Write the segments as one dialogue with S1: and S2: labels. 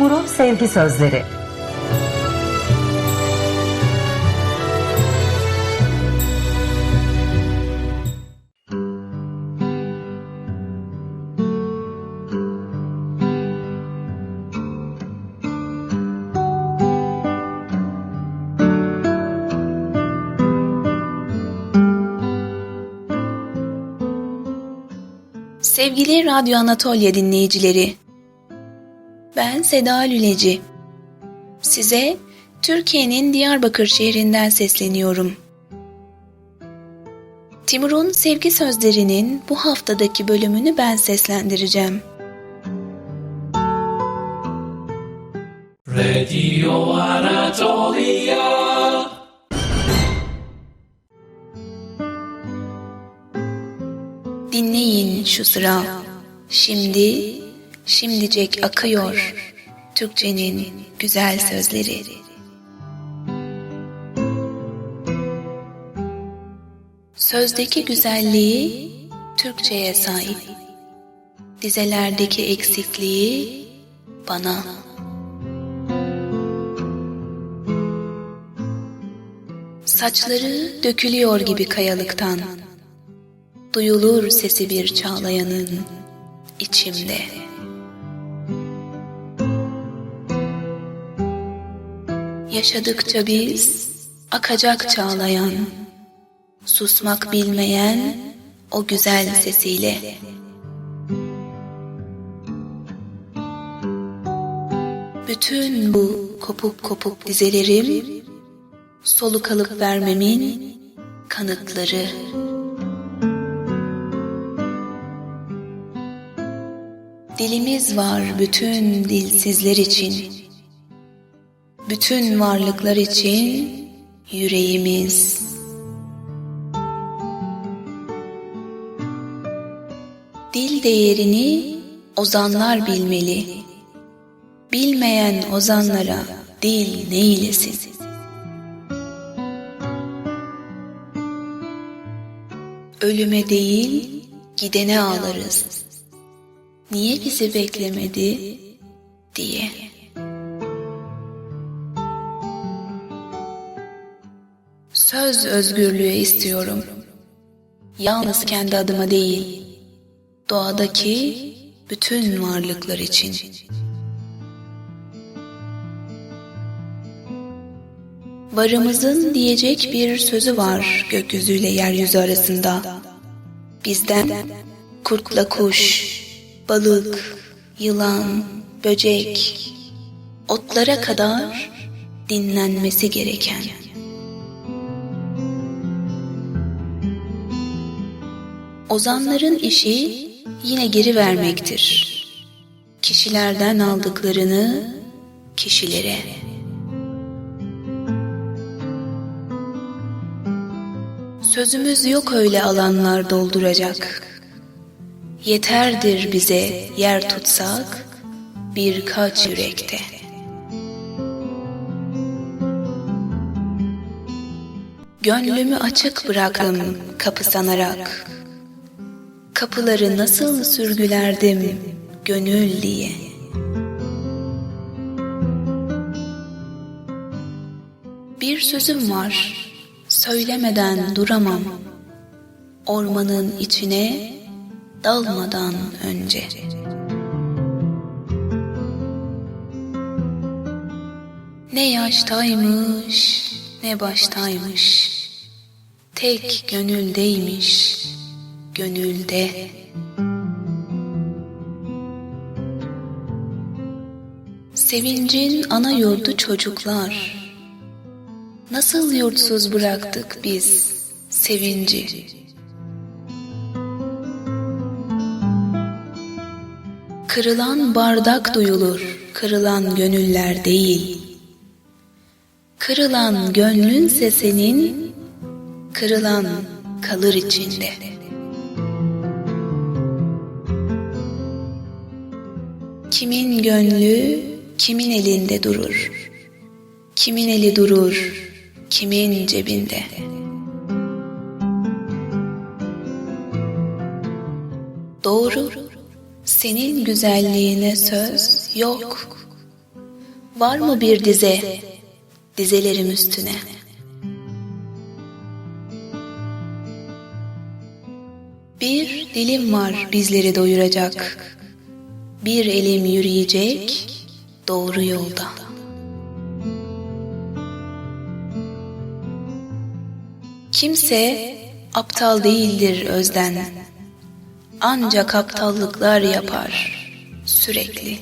S1: Timur'un Sevgi Sözleri.
S2: Sevgili Radyo Anatolya dinleyicileri, ben Seda Lüleci. Size Türkiye'nin Diyarbakır şehrinden sesleniyorum. Timur'un Sevgi Sözleri'nin bu haftadaki bölümünü ben seslendireceğim.
S3: Radio Anatolia
S2: Dinleyin şu sıra. Şimdi, şimdicek akıyor Türkçenin güzel sözleri. Sözdeki güzelliği Türkçeye sahip. Dizelerdeki eksikliği bana. Saçları dökülüyor gibi kayalıktan. Duyulur sesi bir çağlayanın içimde. Yaşadıkça biz akacak çağlayan, susmak bilmeyen o güzel sesiyle. Bütün bu kopuk kopuk dizelerim soluk alıp vermemin kanıtları. Dilimiz var bütün dilsizler için. Bütün varlıklar için yüreğimiz. Dil değerini ozanlar bilmeli. Bilmeyen ozanlara dil neylesin? Ölüme değil, gidene ağlarız niye bizi beklemedi diye. Söz özgürlüğü istiyorum. Yalnız kendi adıma değil, doğadaki bütün varlıklar için. Varımızın diyecek bir sözü var gökyüzüyle yeryüzü arasında. Bizden kurtla kuş, balık, yılan, böcek, otlara kadar dinlenmesi gereken. Ozanların işi yine geri vermektir. Kişilerden aldıklarını kişilere. Sözümüz yok öyle alanlar dolduracak. Yeterdir bize yer tutsak birkaç yürekte. Gönlümü açık bıraktım kapı sanarak. Kapıları nasıl sürgülerdim gönül diye. Bir sözüm var, söylemeden duramam. Ormanın içine dalmadan önce. Ne yaştaymış ne baştaymış, tek gönüldeymiş, gönülde. Sevincin ana yurdu çocuklar, nasıl yurtsuz bıraktık biz sevinci. Kırılan bardak duyulur, kırılan gönüller değil. Kırılan gönlün sesinin, kırılan kalır içinde. Kimin gönlü kimin elinde durur? Kimin eli durur, kimin cebinde? Doğru senin güzelliğine söz yok. Var mı bir dize dizelerim üstüne? Bir dilim var bizleri doyuracak. Bir elim yürüyecek doğru yolda. Kimse aptal değildir özden. Ancak aptallıklar yapar sürekli.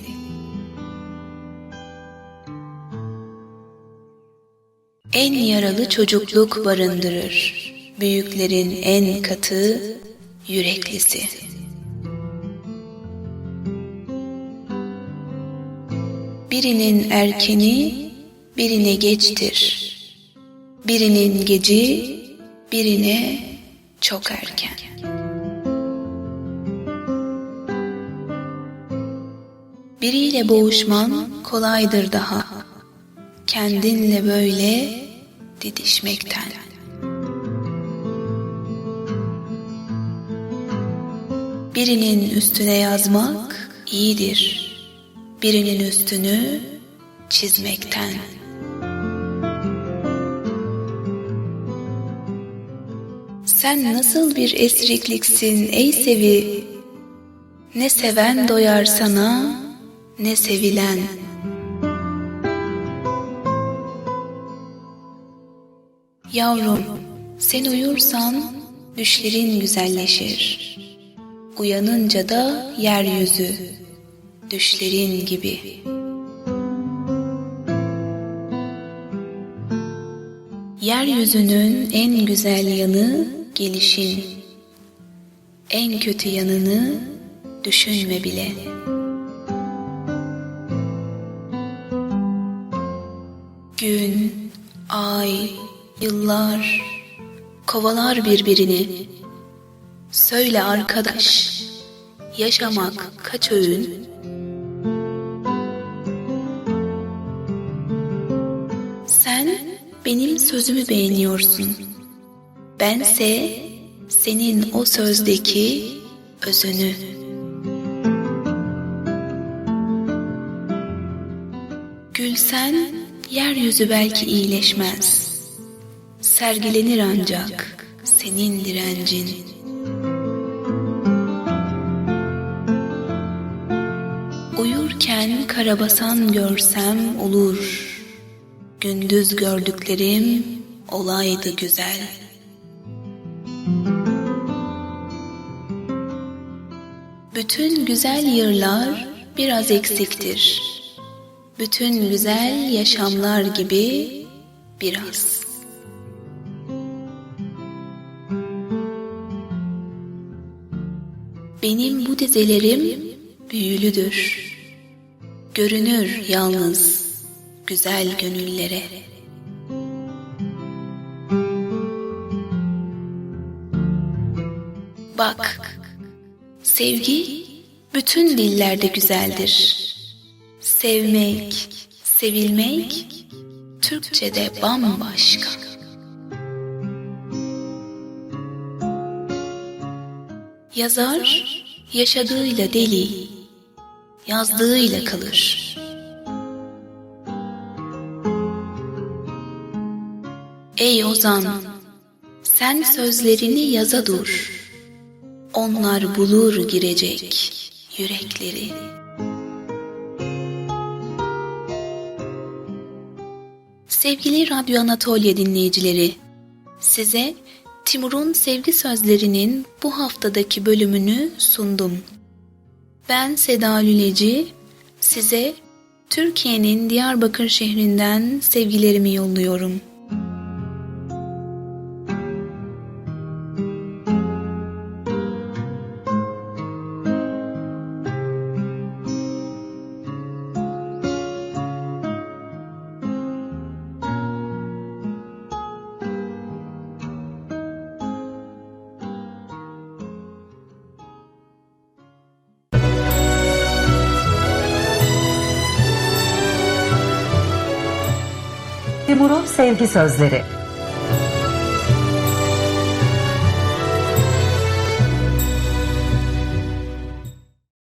S2: En yaralı çocukluk barındırır. Büyüklerin en katı yüreklisi. Birinin erkeni birine geçtir. Birinin geci birine çok erken. Biriyle boğuşman kolaydır daha. Kendinle böyle didişmekten. Birinin üstüne yazmak iyidir. Birinin üstünü çizmekten. Sen nasıl bir esrikliksin ey sevi? Ne seven doyar sana, ne sevilen. Yavrum, sen uyursan düşlerin güzelleşir. Uyanınca da yeryüzü düşlerin gibi. Yeryüzünün en güzel yanı gelişin. En kötü yanını düşünme bile. Gün, ay, yıllar kovalar birbirini. Söyle arkadaş, yaşamak kaç öğün? Benim sözümü beğeniyorsun. Bense senin o sözdeki özünü. Gülsen yeryüzü belki iyileşmez. Sergilenir ancak senin direncin. Uyurken karabasan görsem olur. Gündüz gördüklerim olaydı güzel. Bütün güzel yırlar biraz eksiktir. Bütün güzel yaşamlar gibi biraz. Benim bu dizelerim büyülüdür. Görünür yalnız güzel gönüllere. Bak, sevgi bütün dillerde güzeldir. Sevmek, sevilmek Türkçe'de bambaşka. Yazar yaşadığıyla deli, yazdığıyla kalır. Ey Ozan, sen sözlerini yaza dur. Onlar bulur girecek yürekleri. Sevgili Radyo Anatolya dinleyicileri, size Timur'un sevgi sözlerinin bu haftadaki bölümünü sundum. Ben Seda Lüleci, size Türkiye'nin Diyarbakır şehrinden sevgilerimi yolluyorum.
S1: Timur'un Sevgi Sözleri